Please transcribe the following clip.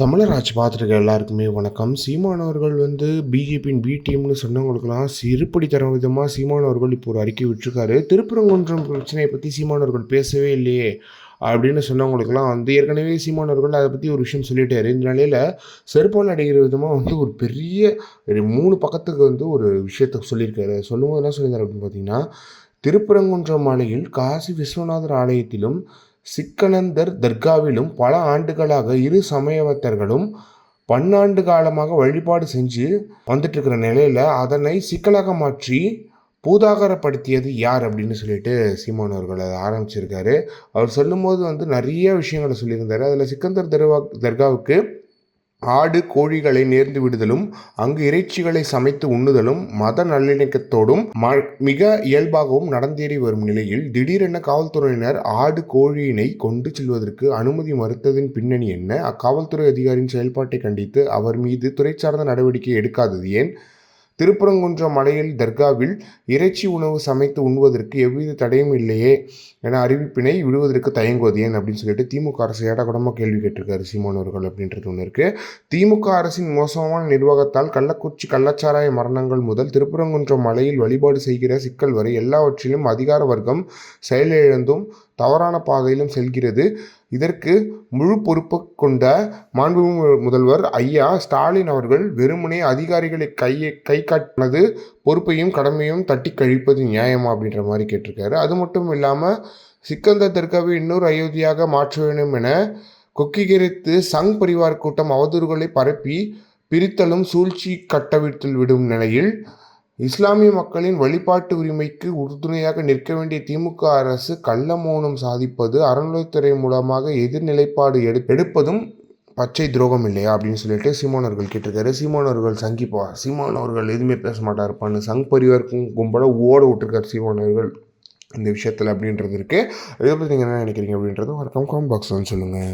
தமிழராஜ் பார்த்துருக்க எல்லாருக்குமே வணக்கம். சீமானவர்கள் வந்து பிஜேபியின் பி டீம்னு சொன்னவங்களுக்கெல்லாம் சிறுப்படி தர விதமாக சீமானவர்கள் இப்போ ஒரு அறிக்கை விட்டுருக்காரு. திருப்பரங்குன்றம் பிரச்சனையை பற்றி சீமானவர்கள் பேசவே இல்லையே அப்படின்னு சொன்னவங்களுக்கெல்லாம் வந்து ஏற்கனவே சீமானவர்கள் அதை பற்றி ஒரு விஷயம் சொல்லிட்டாரு. இந்த நிலையில் செருப்பால் அடைகிற விதமாக வந்து ஒரு பெரிய ஒரு மூணு பக்கத்துக்கு வந்து ஒரு விஷயத்த சொல்லியிருக்காரு. சொல்லும்போது என்ன சொல்லியிருந்தார் அப்படின்னு பார்த்தீங்கன்னா திருப்பரங்குன்றம் மலையில் காசி விஸ்வநாதர் ஆலயத்திலும் சிக்கனந்தர் தர்காவிலும் பல ஆண்டுகளாக இரு சமயவத்தர்களும் பன்னாண்டு காலமாக வழிபாடு செஞ்சு வந்துட்டு இருக்கிற நிலையில் அதனை சிக்கலாக மாற்றி பூதாகரப்படுத்தியது யார் அப்படின்னு சொல்லிட்டு சீமான் அவர்கள் அதை ஆரம்பிச்சிருக்காரு. அவர் சொல்லும்போது வந்து நிறைய விஷயங்களை சொல்லியிருந்தார். அதில் சிக்கந்தர் தர்வா தர்காவுக்கு ஆடு கோழிகளை நேர்ந்து விடுதலும் அங்கு இறைச்சிகளை சமைத்து உண்ணுதலும் மத நல்லிணக்கத்தோடும் மிக இயல்பாகவும் நடந்தேறி வரும் நிலையில் திடீரென காவல்துறையினர் ஆடு கோழியினை கொண்டு செல்வதற்கு அனுமதி மறுத்ததின் பின்னணி என்ன? அக்காவல்துறை அதிகாரியின் செயல்பாட்டை கண்டித்து அவர் மீது துறை சார்ந்த நடவடிக்கை எடுக்காதது ஏன்? திருப்பரங்குன்றம் மலையில் தர்காவில் இறைச்சி உணவு சமைத்து உண்ணுவதற்கு எவ்வித தடையும் இல்லையே என அறிவிப்பினை விடுவதற்கு தயங்குவது ஏன் அப்படின்னு சொல்லிட்டு திமுக அரசு ஏடாகூடமாக கேள்வி கேட்டிருக்காரு சீமான் அவர்கள் அப்படின்றது ஒன்று இருக்குது திமுக அரசின் மோசமான நிர்வாகத்தால் கள்ளக்குறிச்சி கள்ளச்சாராய மரணங்கள் முதல் திருப்பரங்குன்றம் மலையில் வழிபாடு செய்கிற சிக்கல் வரை எல்லாவற்றிலும் அதிகார வர்க்கம் செயலிழந்தும் தவறான பாதையிலும் செல்கிறது. இதற்கு முழு பொறுப்பு கொண்ட மாண்பு முதல்வர் ஐயா ஸ்டாலின் அவர்கள் வெறுமனே அதிகாரிகளை கையை கை காட்டினது பொறுப்பையும் கடமையும் தட்டி கழிப்பது நியாயமா அப்படின்ற மாதிரி கேட்டிருக்காரு. அது மட்டும் இல்லாமல் சிக்கந்தர் தர்காவை இன்னொரு அயோத்தியாக மாற்ற வேண்டும் என கொக்கிகரித்து சங் பரிவார் கூட்டம் அவதூறுகளை பரப்பி பிரித்தலும் சூழ்ச்சி கட்டவிழ்த்தில் விடும் நிலையில் இஸ்லாமிய மக்களின் வழிபாட்டு உரிமைக்கு உறுதுணையாக நிற்க வேண்டிய திமுக அரசு கள்ள மௌனம் சாதிப்பது அறநிலைத்துறை மூலமாக எதிர்நிலைப்பாடு எடு எடுப்பதும் பச்சை துரோகம் இல்லையா அப்படின்னு சொல்லிட்டு சீமான் அவர்கள் கேட்டிருக்காரு. சீமான் அவர்கள் சங்கிப்பா சீமான் அவர்கள் எதுவுமே பேச மாட்டாருப்பான்னு சங் பரிவார்க்கும் கும்பலாக ஓட விட்டுருக்கார் சீமான் அவர்கள். இந்த விஷயத்தில் அப்படின்றது இருக்குது இதை பற்றி நீங்கள் என்ன நினைக்கிறீங்க அப்படின்றது ஒரு கம் பாக்ஸ் வந்து சொல்லுங்கள்